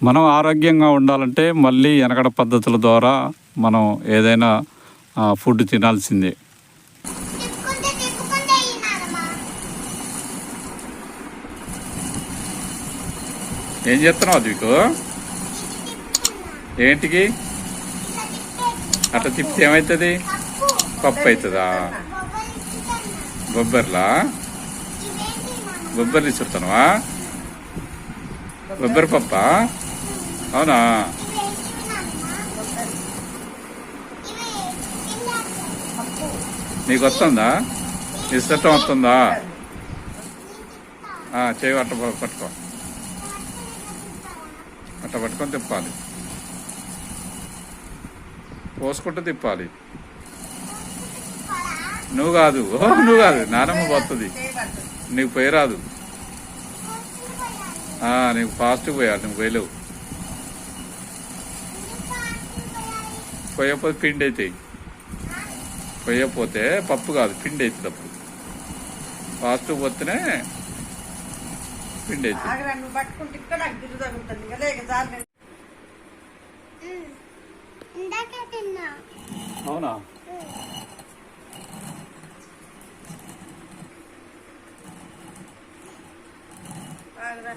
మనం ఆరోగ్యంగా ఉండాలంటే మళ్ళీ వెనకడ పద్ధతుల ద్వారా మనం ఏదైనా ఫుడ్ తినాల్సిందే. ఏం చేస్తున్నావు అదికు ఏంటికి? అట్లా తిప్పితే ఏమవుతుంది పప్పు అవుతుందా బొబ్బర్లా బొబ్బర్లు? ఇస్తున్నావా బొబ్బరి పప్ప? అవునా? నీకు వస్తుందా ఇష్టం వస్తుందా? చేయి అట్ట పట్టుకో. అట్ట పట్టుకొని తిప్పాలి. పోసుకుంటూ తిప్పాలి. నువ్వు కాదు. ఓ నువ్వు కాదు. నానమ్మ పోతుంది. నీకు పోయి రాదు నీకు ఫాస్ట్ పోయాలి. నువ్వు పోయలేవు. పోయకపోతే పిండి అవుతాయి పోయకపోతే పప్పు కాదు పిండి అవుతుంది అప్పుడు. ఫాస్ట్ పోతేనే పిండి అవుతుంది అవునా? ఆగరా.